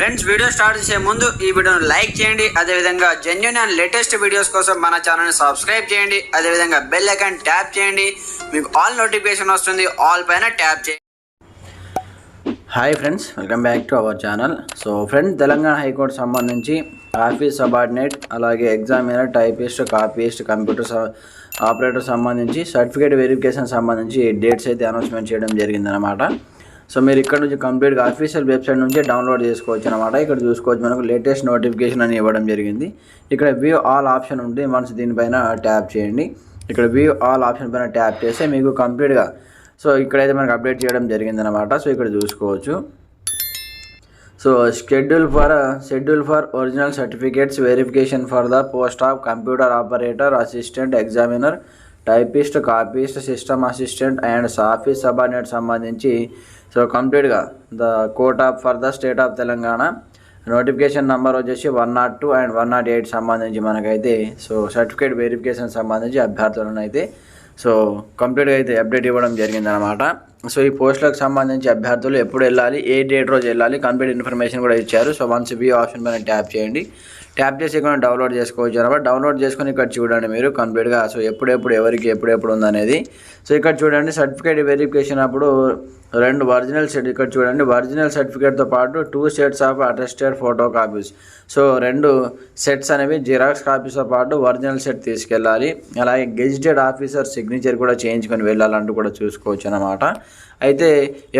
Friends video start చేసే ముందు ఈ వీడియోను లైక్ చేయండి. అదేవిధంగా జెన్యున్ అండ్ లేటెస్ట్ వీడియోస్ కోసం మన ఛానల్ని సబ్స్క్రైబ్ చేయండి. అదేవిధంగా బెల్ ఐకాన్ ట్యాప్ చేయండి. మీకు ఆల్ నోటిఫికేషన్ వస్తుంది. ఆల్ పైన ట్యాప్ చేయండి. Hi friends welcome back to our channel so friends Telangana high court సంబంధించి ఆఫీస్ సబార్డినేట్ అలాగే ఎగ్జామినర్ టైపిస్ట్ కాపీస్ట్ కంప్యూటర్ స- ఆపరేటర్ సంబంధించి సర్టిఫికేట్ వెరిఫికేషన్ సంబంధించి డేట్స్ అయితే అనౌన్స్మెంట్ చేయడం జరిగిందనమాట సో మీరు ఇక్కడ నుంచి కంప్లీట్గా అఫీషియల్ వెబ్సైట్ నుంచి డౌన్లోడ్ చేసుకోవచ్చు అనమాట ఇక్కడ చూసుకోవచ్చు మనకు లేటెస్ట్ నోటిఫికేషన్ అని ఇవ్వడం జరిగింది. ఇక్కడ వ్యూ ఆల్ ఆప్షన్ ఉంటే మనసు దీనిపైన ట్యాప్ చేయండి. ఇక్కడ వ్యూ ఆల్ ఆప్షన్ పైన ట్యాప్ చేస్తే మీకు కంప్లీట్గా సో ఇక్కడైతే మనకు అప్డేట్ చేయడం జరిగిందనమాట సో ఇక్కడ చూసుకోవచ్చు. So schedule for schedule for original certificates verification for the post of computer operator assistant examiner typist copyist system assistant and office subordinate సంబంధించి. సో కంప్లీట్గా the court of for the state of Telangana. Notification number వచ్చేసి one nought two and one nought eight సంబంధించి మనకైతే. So certificate verification సంబంధించి అభ్యర్థులను అయితే so కంప్లీట్గా అయితే అప్డేట్ ఇవ్వడం జరిగిందనమాట సో ఈ పోస్టులకు సంబంధించి అభ్యర్థులు ఎప్పుడు వెళ్ళాలి ఏ డేట్ రోజు వెళ్ళాలి కంప్లీట్ ఇన్ఫర్మేషన్ కూడా ఇచ్చారు. సో వన్స్ బి ఆప్షన్ పైన ట్యాప్ చేయండి. ట్యాప్ చేసి ఇక్కడ డౌన్లోడ్ చేసుకోవచ్చు అనమాట డౌన్లోడ్ చేసుకొని ఇక్కడ చూడండి మీరు కంప్లీట్గా. సో ఎప్పుడెప్పుడు ఎవరికి ఎప్పుడెప్పుడు ఉందనేది. సో ఇక్కడ చూడండి సర్టిఫికేట్ వెరిఫికేషన్ అప్పుడు రెండు ఒరిజినల్ సెట్ ఇక్కడ చూడండి. ఒరిజినల్ సర్టిఫికేట్తో పాటు two sets of attested photocopies so రెండు సెట్స్ అనేవి జిరాక్స్ కాపీస్తో పాటు ఒరిజినల్ సెట్ తీసుకెళ్ళాలి. అలాగే గెజిటెడ్ ఆఫీసర్ సిగ్నేచర్ కూడా చేయించుకొని వెళ్ళాలంటూ కూడా చూసుకోవచ్చు అనమాట అయితే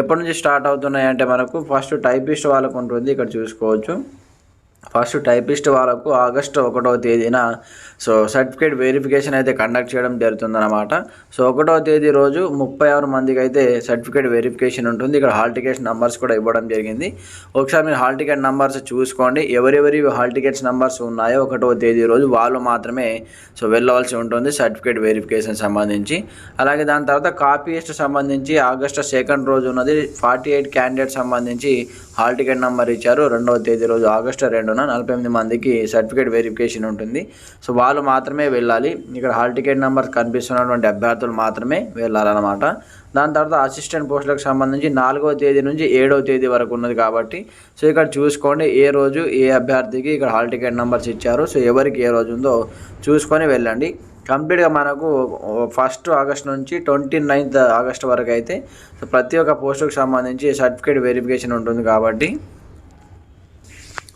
ఎప్పటి నుంచి స్టార్ట్ అవుతున్నాయి అంటే మనకు ఫస్ట్ టైపిస్ట్ వాళ్ళకు ఉంటుంది. ఇక్కడ చూసుకోవచ్చు. ఫస్ట్ టైపిస్ట్ వాళ్ళకు ఆగస్టు ఒకటవ తేదీన సో సర్టిఫికేట్ వెరిఫికేషన్ అయితే కండక్ట్ చేయడం జరుగుతుందన్నమాట. సో ఒకటవ తేదీ రోజు ముప్పై ఆరు మందికి అయితే సర్టిఫికేట్ వెరిఫికేషన్ ఉంటుంది. ఇక్కడ హాల్ టికెట్స్ నెంబర్స్ కూడా ఇవ్వడం జరిగింది. ఒకసారి మీరు హాల్ టికెట్ నెంబర్స్ చూసుకోండి. ఎవరెవరి హాల్ టికెట్స్ నెంబర్స్ ఉన్నాయో ఒకటో తేదీ రోజు వాళ్ళు మాత్రమే సో వెళ్ళవలసి ఉంటుంది సర్టిఫికేట్ వెరిఫికేషన్ సంబంధించి. అలాగే దాని తర్వాత కాపీస్ట్ సంబంధించి ఆగస్టు సెకండ్ రోజు ఉన్నది ఫార్టీ ఎయిట్ క్యాండిడేట్ సంబంధించి హాల్ టికెట్ నెంబర్ ఇచ్చారు. రెండవ తేదీ రోజు ఆగస్టు రెండున నలభై ఎనిమిది మందికి సర్టిఫికేట్ వెరిఫికేషన్ ఉంటుంది. సో వాళ్ళు మాత్రమే వెళ్ళాలి. ఇక్కడ హాల్ టికెట్ నెంబర్ కనిపిస్తున్నటువంటి అభ్యర్థులు మాత్రమే వెళ్ళాలన్నమాట. దాని తర్వాత అసిస్టెంట్ పోస్టులకు సంబంధించి నాలుగవ తేదీ నుంచి ఏడవ తేదీ వరకు ఉన్నది కాబట్టి సో ఇక్కడ చూసుకోండి ఏ రోజు ఏ అభ్యర్థికి ఇక్కడ హాల్ టికెట్ నెంబర్స్ ఇచ్చారు. సో ఎవరికి ఏ రోజు ఉందో చూసుకొని వెళ్ళండి. కంప్లీట్గా మనకు ఫస్ట్ ఆగస్ట్ నుంచి ట్వంటీ నైన్త్ ఆగస్ట్ వరకు అయితే ప్రతి ఒక్క పోస్టుకు సంబంధించి సర్టిఫికేట్ వెరిఫికేషన్ ఉంటుంది కాబట్టి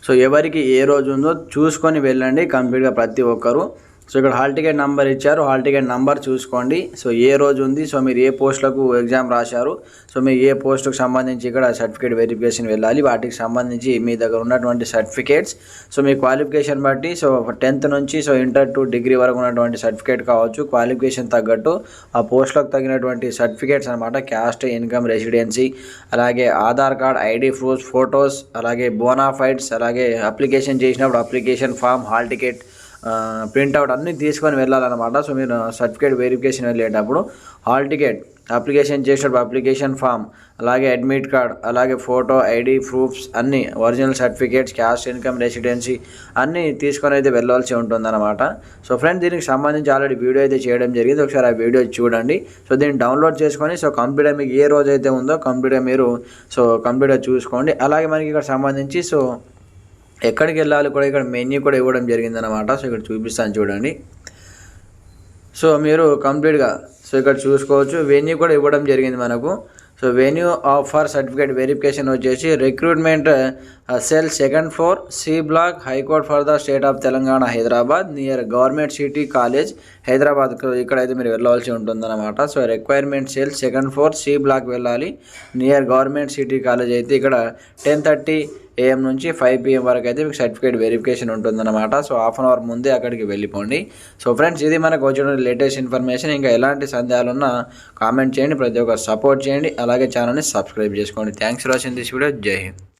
సో ఎవరికి ఏ రోజు ఉందో చూసుకొని వెళ్ళండి కంప్లీట్గా ప్రతి ఒక్కరు. సో ఇక్కడ హాల్ టికెట్ నెంబర్ ఇచ్చారు. హాల్ టికెట్ నెంబర్ చూసుకోండి. సో ఏ రోజు ఉంది? సో మీరు ఏ పోస్టులకు ఎగ్జామ్ రాశారు? సో మీరు ఏ పోస్టుకు సంబంధించి ఇక్కడ సర్టిఫికేట్ వెరిఫికేషన్ వెళ్ళాలి? వాటికి సంబంధించి మీ దగ్గర ఉన్నటువంటి సర్టిఫికేట్స్. సో మీ క్వాలిఫికేషన్ బట్టి సో టెన్త్ నుంచి సో ఇంటర్ టు డిగ్రీ వరకు ఉన్నటువంటి సర్టిఫికేట్ కావచ్చు. క్వాలిఫికేషన్ తగ్గట్టు ఆ పోస్టులకు తగినటువంటి సర్టిఫికేట్స్ అనమాట క్యాస్ట్ ఇన్కమ్ రెసిడెన్సీ అలాగే Aadhaar card ID proof photos అలాగే బోనాఫైడ్స్ అలాగే అప్లికేషన్ చేసినప్పుడు application form hall ticket printout అన్నీ తీసుకొని వెళ్ళాలన్నమాట. సో మీరు సర్టిఫికేట్ వెరిఫికేషన్ వెళ్ళేటప్పుడు హాల్ టికెట్ అప్లికేషన్ చేసేటప్పుడు అప్లికేషన్ ఫామ్ అలాగే అడ్మిట్ కార్డ్ అలాగే ఫోటో ఐడి ప్రూఫ్స్ అన్నీ original certificates caste income residency అన్నీ తీసుకొని అయితే వెళ్ళాల్సి ఉంటుందన్నమాట. సో ఫ్రెండ్ దీనికి సంబంధించి ఆల్రెడీ వీడియో అయితే చేయడం జరిగింది. ఒకసారి ఆ వీడియో చూడండి. సో దీన్ని డౌన్లోడ్ చేసుకొని సో కంప్యూటర్ మీకు ఏ రోజు అయితే ఉందో కంప్యూటర్ మీరు సో కంప్యూటర్ చూసుకోండి. అలాగే మనకి ఇక్కడ సంబంధించి సో ఎక్కడికి వెళ్ళాలి కూడా ఇక్కడ మెన్యూ కూడా ఇవ్వడం జరిగిందనమాట సో ఇక్కడ చూపిస్తాను చూడండి. సో మీరు కంప్లీట్గా సో ఇక్కడ చూసుకోవచ్చు. వెన్యూ కూడా ఇవ్వడం జరిగింది మనకు. So venue of for certificate verification వచ్చేసి recruitment cell second floor C block high court for the state of Telangana Hyderabad near government city college Hyderabad ఇక్కడైతే మీరు వెళ్ళవలసి ఉంటుందన్నమాట. So requirement cell second floor C block వెళ్ళాలి. Near government city college అయితే ఇక్కడ ten thirty AM నుంచి five PM వరకు అయితే మీకు సర్టిఫికేట్ వెరిఫికేషన్ ఉంటుందన్నమాట. సో హాఫ్ అన్ అవర్ ముందే అక్కడికి వెళ్ళిపోండి. సో ఫ్రెండ్స్ ఇది మనకు వచ్చిన లేటెస్ట్ ఇన్ఫర్మేషన్ ఇంకా ఎలాంటి సందేహాలు ఉన్నా కామెంట్ చేయండి. ప్రతి ఒక్కరు సపోర్ట్ చేయండి. అలాగే ఛానల్ని సబ్స్క్రైబ్ చేసుకోండి. Thanks for watching this video జై హింద్